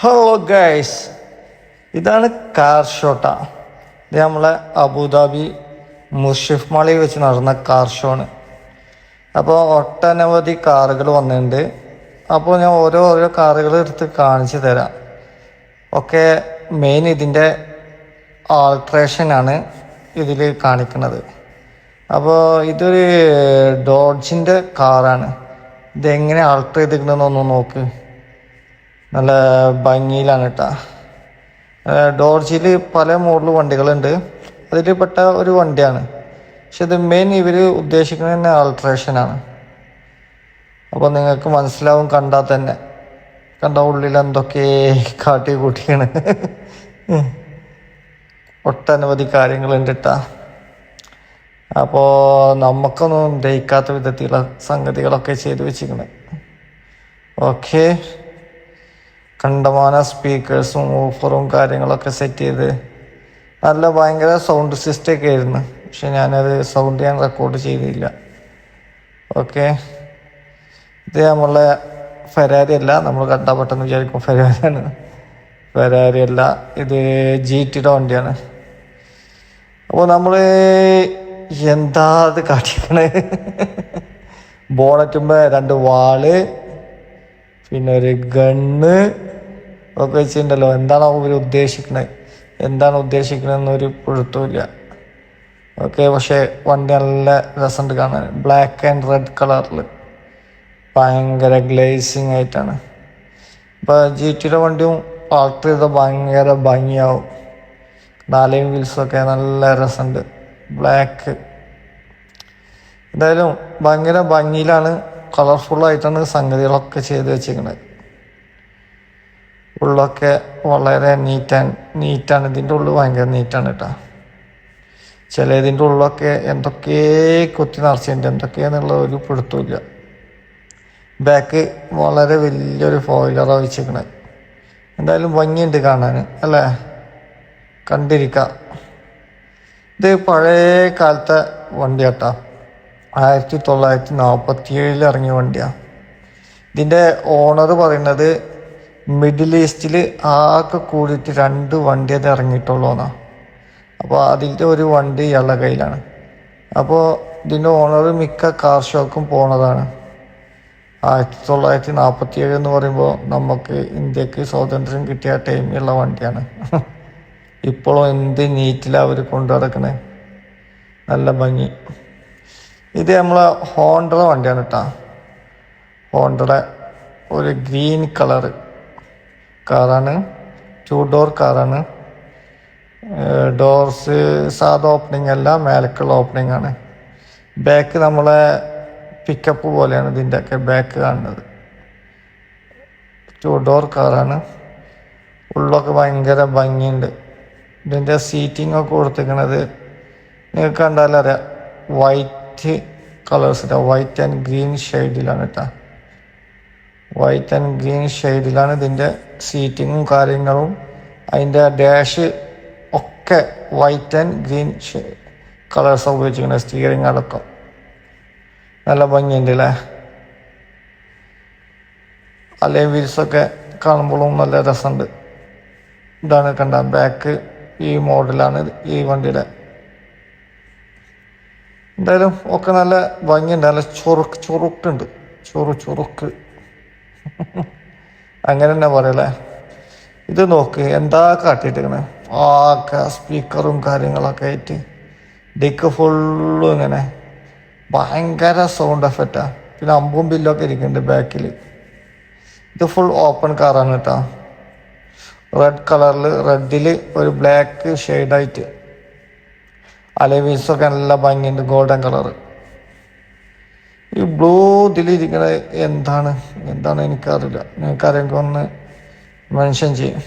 Hello guys ഇതാണ് car ഷോട്ട ഇത് നമ്മളെ അബുദാബി മുഷിഫ് മാളിൽ വെച്ച് നടന്ന കാർ ഷോ ആണ്. അപ്പോൾ ഒട്ടനവധി കാറുകൾ വന്നിട്ടുണ്ട്. അപ്പോൾ ഞാൻ ഓരോ ഓരോ കാറുകൾ എടുത്ത് കാണിച്ചു തരാം. ഒക്കെ മെയിൻ ഇതിന്റെ ആൾട്രേഷൻ ആണ് ഇതിൽ കാണിക്കുന്നത്. അപ്പോൾ ഇതൊരു ഡോഡ്ജിന്റെ കാറാണ് ഇതെങ്ങനെ ആൾട്ടർ ചെയ്തിരിക്കണമെന്നൊന്ന് നോക്ക്. നല്ല ഭംഗിയിലാണ് കേട്ടോ ഡോർജിയിൽ പല മോഡൽ വണ്ടികളുണ്ട്. അതിൽ പെട്ട ഒരു വണ്ടിയാണ്. പക്ഷെ ഇത് മെയിൻ ഇവർ ഉദ്ദേശിക്കുന്നത് തന്നെ ആൾട്രേഷനാണ് അപ്പോൾ നിങ്ങൾക്ക് മനസ്സിലാവും കണ്ടാൽ തന്നെ. കണ്ട ഉള്ളിൽ എന്തൊക്കെ കാട്ടി കൂട്ടിയാണ്. ഒട്ടനവധി കാര്യങ്ങളുണ്ട് കേട്ടാ അപ്പോൾ നമുക്കൊന്നും ദഹിക്കാത്ത വിധത്തിലുള്ള സംഗതികളൊക്കെ ചെയ്തു വെച്ചിരിക്കണേ ഓക്കേ. കണ്ടമാന സ്പീക്കേഴ്സും ഓഫറും കാര്യങ്ങളൊക്കെ സെറ്റ് ചെയ്ത് നല്ല ഭയങ്കര സൗണ്ട് സിസ്റ്റം ഒക്കെ ആയിരുന്നു. പക്ഷെ ഞാനത് സൗണ്ട് ഞാൻ റെക്കോർഡ് ചെയ്തില്ല. ഓക്കെ ഇത് നമ്മളെ ഫെരാരി അല്ല. നമ്മൾ കണ്ടാൽ പെട്ടെന്ന് വിചാരിക്കും ഫെരാരിയാണ് ഫെരാരി അല്ല. ഇത് ജി ടിയുടെ വണ്ടിയാണ്. അപ്പോൾ നമ്മൾ എന്താ അത് കാട്ടിക്കണേ ബോണറ്റുമ്പോൾ രണ്ട് വാൾ പിന്നെ ഒരു ഗണ്ണ് വെച്ചിട്ടുണ്ടല്ലോ. എന്താണ് അവർ ഉദ്ദേശിക്കുന്നത് എന്താണ് ഉദ്ദേശിക്കണതെന്ന് ഒരു പുഴുത്തുമില്ല ഓക്കെ പക്ഷേ വണ്ടി നല്ല രസമുണ്ട് കാണാൻ. ബ്ലാക്ക് ആൻഡ് റെഡ് കളറിൽ ഭയങ്കര ഗ്ലേസിങ് ആയിട്ടാണ്. ഇപ്പോൾ ജി ടിയുടെ വണ്ടിയും ആൾട്ടർ ചെയ്ത ഭയങ്കര ഭംഗിയാവും. നാലയും വീൽസൊക്കെ നല്ല രസമുണ്ട്. ബ്ലാക്ക് എന്തായാലും ഭയങ്കര ഭംഗിയിലാണ്. കളർഫുള്ളായിട്ടാണ് സംഗതികളൊക്കെ ചെയ്ത് വെച്ചിരിക്കുന്നത് ഉള്ളൊക്കെ വളരെ നീറ്റ് ആൻഡ് നീറ്റാണ്. ഇതിന്റെ ഉള്ളിൽ ഭയങ്കര നീറ്റാണ് കേട്ടോ. ചില ഇതിന്റെ ഉള്ളൊക്കെ എന്തൊക്കെ കുത്തി നിറച്ചിട്ടുണ്ട്. എന്തൊക്കെയാന്നുള്ള ഒരു പിടുത്തമില്ല ബാക്ക് വളരെ വലിയൊരു ഫോയിലറാണ് വെച്ചിരിക്കണത് എന്തായാലും ഭംഗിയുണ്ട് കാണാൻ അല്ലേ? കണ്ടിരിക്കാം. ഇത് പഴയ കാലത്തെ വണ്ടിയാട്ടാ. ആയിരത്തി തൊള്ളായിരത്തി നാൽപ്പത്തി ഏഴിൽ ഇറങ്ങിയ വണ്ടിയാണ് ഇതിന്റെ ഓണർ പറയുന്നത് മിഡിൽ ഈസ്റ്റിൽ ആകെ കൂടിയിട്ട് രണ്ട് വണ്ടി അത് ഇറങ്ങിയിട്ടുള്ളൂ എന്നാ അപ്പോൾ അതിന്റെ ഒരു വണ്ടി ഇയാളുടെ കയ്യിലാണ്. അപ്പോൾ ഇതിന്റെ ഓണർ മിക്ക കാർ ഷോക്കും പോണതാണ്. ആയിരത്തി തൊള്ളായിരത്തി നാൽപ്പത്തി ഏഴ് എന്ന് പറയുമ്പോൾ നമുക്ക് ഇന്ത്യയ്ക്ക് സ്വാതന്ത്ര്യം കിട്ടിയ ടൈമിലുള്ള വണ്ടിയാണ്. ഇപ്പോഴും എന്ത് നീറ്റിലാണ് അവർ കൊണ്ടു നടക്കണേ. നല്ല ഭംഗി. ഇത് നമ്മളെ ഹോണ്ടറ വണ്ടിയാണ് കേട്ടോ. ഹോണ്ടയുടെ ഒരു ഗ്രീൻ കളറ്. കാറാണ്. ടു ഡോർ കാറാണ്. ഡോർസ് സാധാ ഓപ്പണിംഗ് അല്ല മേലക്കുള്ള ഓപ്പണിംഗ് ആണ്. ബാക്ക് നമ്മളെ പിക്കപ്പ് പോലെയാണ് ഇതിന്റെയൊക്കെ ബാക്ക് കാണുന്നത്. ടു ഡോർ കാറാണ്. ഉള്ളൊക്കെ ഭയങ്കര ഭംഗിയുണ്ട്. ഇതിന്റെ സീറ്റിംഗ് ഒക്കെ കൊടുത്തിരിക്കണത് നിങ്ങൾക്ക് കണ്ടാലറിയാം. വൈറ്റ് കളേഴ്സിന്റെ വൈറ്റ് ആൻഡ് ഗ്രീൻ ഷെയ്ഡിലാണ് കേട്ടോ വൈറ്റ് ആൻഡ് ഗ്രീൻ ഷെയ്ഡിലാണ് ഇതിന്റെ സീറ്റിങ്ങും കാര്യങ്ങളും. അതിന്റെ ഡാഷ് ഒക്കെ വൈറ്റ് ആൻഡ് ഗ്രീൻ കളേഴ്സ് ഉപയോഗിച്ചിരിക്കുന്നത് സ്റ്റിയറിംഗ് അടക്കം. നല്ല ഭംഗിയുണ്ട് അല്ലേ അല്ലേ വീൽസൊക്കെ കാണുമ്പോഴും നല്ല രസമുണ്ട്. ഇതാണ് കണ്ട ബാക്ക് ഈ മോഡലാണ് ഈ വണ്ടിയുടെ. എന്തായാലും ഒക്കെ നല്ല ഭംഗിയുണ്ട്. നല്ല ചുറുക്ക് ചുറുക്കുണ്ട്. ചുറു ചുറുക്ക്. അങ്ങനെ തന്നെ പറയല്ലേ? ഇത് നോക്ക് എന്താ കാട്ടിയിട്ടിരിക്കണേ? ആകെ സ്പീക്കറും കാര്യങ്ങളൊക്കെ ആയിട്ട് ഡിക്ക് ഫുള്ളും ഇങ്ങനെ ഭയങ്കര സൗണ്ട് എഫക്റ്റാ പിന്നെ അമ്പും ബില്ലൊക്കെ ഇരിക്കുന്നുണ്ട് ബാക്കിൽ ഇത് ഫുൾ ഓപ്പൺ കാറാണ് കേട്ടോ. റെഡ് കളറിൽ റെഡിൽ ഒരു ബ്ലാക്ക് ഷെയ്ഡായിട്ട് അലവീസൊക്കെ നല്ല ഭംഗിയുണ്ട് ഗോൾഡൻ കളറ് ഈ ബ്ലൂ ഇതിലിരിക്കുന്നത് എന്താണ്? എന്താണ് എനിക്കറിയില്ല. നിങ്ങൾക്കറിയെങ്കിൽ ഒന്ന് മെൻഷൻ ചെയ്യും.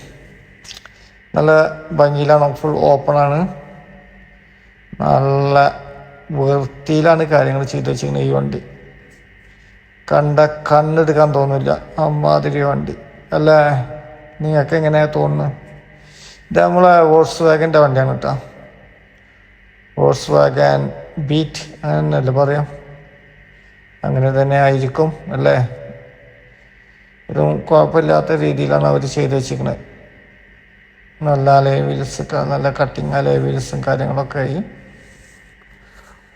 നല്ല ഭംഗിയിലാണ്. ഫുൾ ഓപ്പണാണ് നല്ല വൃത്തിയിലാണ് കാര്യങ്ങൾ ചെയ്തു വെച്ചിരിക്കുന്നത് ഈ വണ്ടി. കണ്ട കണ്ണെടുക്കാൻ തോന്നില്ല അമ്മാതിരി വണ്ടി. അല്ലേ? നിങ്ങൾക്ക് എങ്ങനെയാണ് തോന്നുന്നത് ഇത് നമ്മളെ വോൾസ് വാഗന്റെ വണ്ടിയാണ് കേട്ടോ. വോൾസ് വാഗൻ ബീറ്റ് അങ്ങനെയല്ലേ പറയാം? അങ്ങനെ തന്നെ ആയിരിക്കും അല്ലേ? ഇതും കുഴപ്പമില്ലാത്ത രീതിയിലാണ് അവർ ചെയ്തു വെച്ചിരിക്കുന്നത് നല്ല അലേവിൽസ് നല്ല കട്ടിങ് അലേവിൽസും കാര്യങ്ങളൊക്കെ ആയി.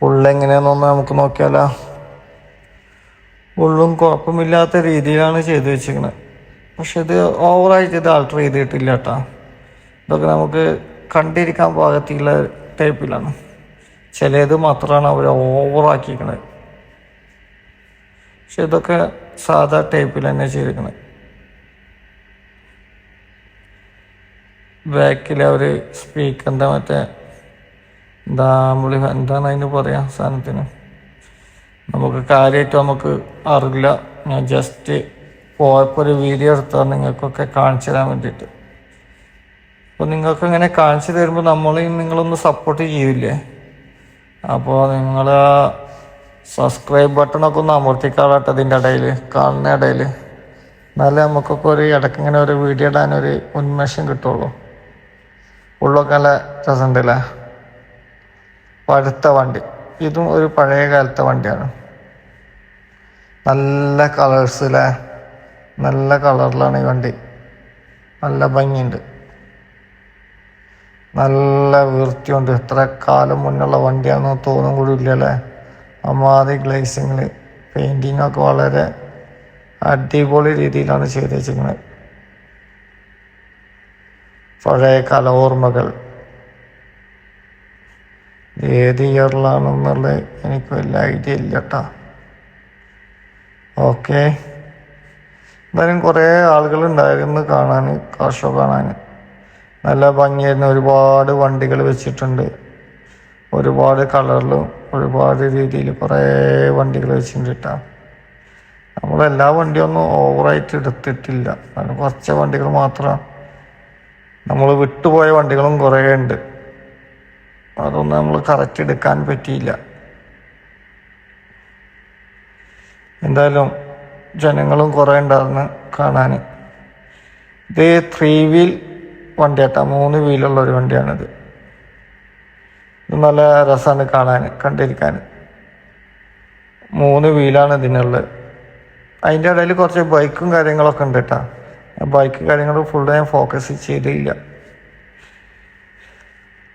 ഉള്ളെങ്ങനെയാണെന്നൊന്ന് നമുക്ക് നോക്കിയാലോ. ഉള്ളും കുഴപ്പമില്ലാത്ത രീതിയിലാണ് ചെയ്തു വെച്ചിരിക്കുന്നത് പക്ഷെ ഇത് ഓവറായിട്ട് ഇത് ആൾട്ടർ ചെയ്തിട്ടില്ല കേട്ടോ. ഇതൊക്കെ നമുക്ക് കണ്ടിരിക്കാൻ പാകത്തിലുള്ള ടൈപ്പിലാണ് ചിലത് മാത്രമാണ് അവർ ഓവറാക്കിയിരിക്കുന്നത് പക്ഷെ ഇതൊക്കെ സാധാ ടൈപ്പിൽ തന്നെ ചെയ്തിരിക്കുന്നത് ബാക്കിൽ അവർ എന്താ മറ്റേ വിളി എന്താണ് അതിന് പറയാ സാധനത്തിന്? നമുക്ക് കാര്യമായിട്ട് നമുക്ക് അറിയില്ല. ഞാൻ ജസ്റ്റ് പോയപ്പോൾ ഒരു വീഡിയോ എടുത്താൽ നിങ്ങൾക്കൊക്കെ കാണിച്ചു തരാൻ വേണ്ടിയിട്ട്. അപ്പോൾ നിങ്ങൾക്ക് ഇങ്ങനെ കാണിച്ചു തരുമ്പോൾ നമ്മളെയും നിങ്ങളൊന്ന് സപ്പോർട്ട് ചെയ്യില്ലേ? അപ്പോൾ നിങ്ങൾ സബ്സ്ക്രൈബ് ബട്ടണൊക്കെ ഒന്ന് അമർത്തിക്കാളട്ടെ ഇതിന്റെ ഇടയിൽ കാണുന്ന ഇടയിൽ എന്നാലേ നമുക്കൊക്കെ ഒരു ഇടയ്ക്ക് ഇങ്ങനെ ഒരു വീഡിയോ ഇടാനൊരു ഉന്മേഷം കിട്ടുള്ളൂ. ഉള്ളൊക്കെ നല്ല രസമുണ്ടല്ലേ? പഴുത്ത വണ്ടി. ഇതും ഒരു പഴയ കാലത്തെ വണ്ടിയാണ്. നല്ല കളേഴ്സ് അല്ലേ നല്ല കളറിലാണ് ഈ വണ്ടി. നല്ല ഭംഗിയുണ്ട്. നല്ല വൃത്തിയുണ്ട്. എത്ര കാലം മുന്നുള്ള വണ്ടിയാണെന്ന് തോന്നും കൂടി ഇല്ലല്ലേ അമാതി ഗ്ലേസിങ്ങിൽ പെയിന്റിങ്ങൊക്കെ വളരെ അടിപൊളി രീതിയിലാണ് ചെയ്ത് വെച്ചിരിക്കുന്നത് പഴയ കല ഓർമ്മകൾ. ഏത് ഇയറിലാണെന്നുള്ളത് എനിക്ക് വലിയ ഐഡിയ ഇല്ല കേട്ടോ ഓക്കെ. എന്തായാലും കുറേ ആളുകളുണ്ടായിരുന്നു കാണാൻ കാർ ഷോ കാണാൻ നല്ല ഭംഗിയായിരുന്നു. ഒരുപാട് വണ്ടികൾ വെച്ചിട്ടുണ്ട്. ഒരുപാട് കളറിലും ഒരുപാട് രീതിയിൽ കുറേ വണ്ടികൾ വെച്ചിട്ടുണ്ട് കേട്ടോ നമ്മളെല്ലാ വണ്ടിയൊന്നും ഓവറായിട്ട് എടുത്തിട്ടില്ല. അതിന് കുറച്ച് വണ്ടികൾ മാത്രം. നമ്മൾ വിട്ടുപോയ വണ്ടികളും കുറേ ഉണ്ട്. അതൊന്നും നമ്മൾ കറക്റ്റ് എടുക്കാൻ പറ്റിയില്ല. എന്തായാലും ജനങ്ങളും കുറേ ഉണ്ടായിരുന്നു കാണാൻ ഇത് ത്രീ വീൽ വണ്ടിയാട്ടാ. മൂന്ന് വീലുള്ള ഒരു വണ്ടിയാണിത്. നല്ല രസമാണ് കാണാൻ കണ്ടിരിക്കാൻ. മൂന്ന് വീലാണ് ഇതിനുള്ളത് അതിന്റെ ഇടയിൽ കുറച്ച് ബൈക്കും കാര്യങ്ങളൊക്കെ ഉണ്ട് കേട്ടോ ബൈക്ക് കാര്യങ്ങൾ ഫുൾ ഞാൻ ഫോക്കസ് ചെയ്തില്ല.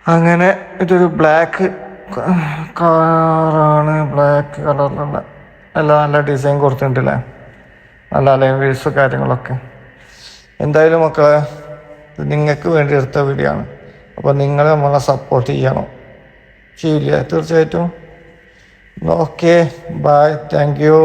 അങ്ങനെ ഇതൊരു ബ്ലാക്ക് കാറാണ് ബ്ലാക്ക് കളറിലുള്ള എല്ലാം നല്ല ഡിസൈൻ കൊടുത്തിട്ടുണ്ടല്ലേ? നല്ല അലൈൻ വീൽസ് കാര്യങ്ങളൊക്കെ. എന്തായാലും മക്കളെ നിങ്ങൾക്ക് വേണ്ടി എടുത്ത വീഡിയോ ആണ്. അപ്പോൾ നിങ്ങൾ നമ്മളെ സപ്പോർട്ട് ചെയ്യണം. ചെയ്യില്ലേ തീർച്ചയായിട്ടും ഓക്കെ ബൈ താങ്ക് യു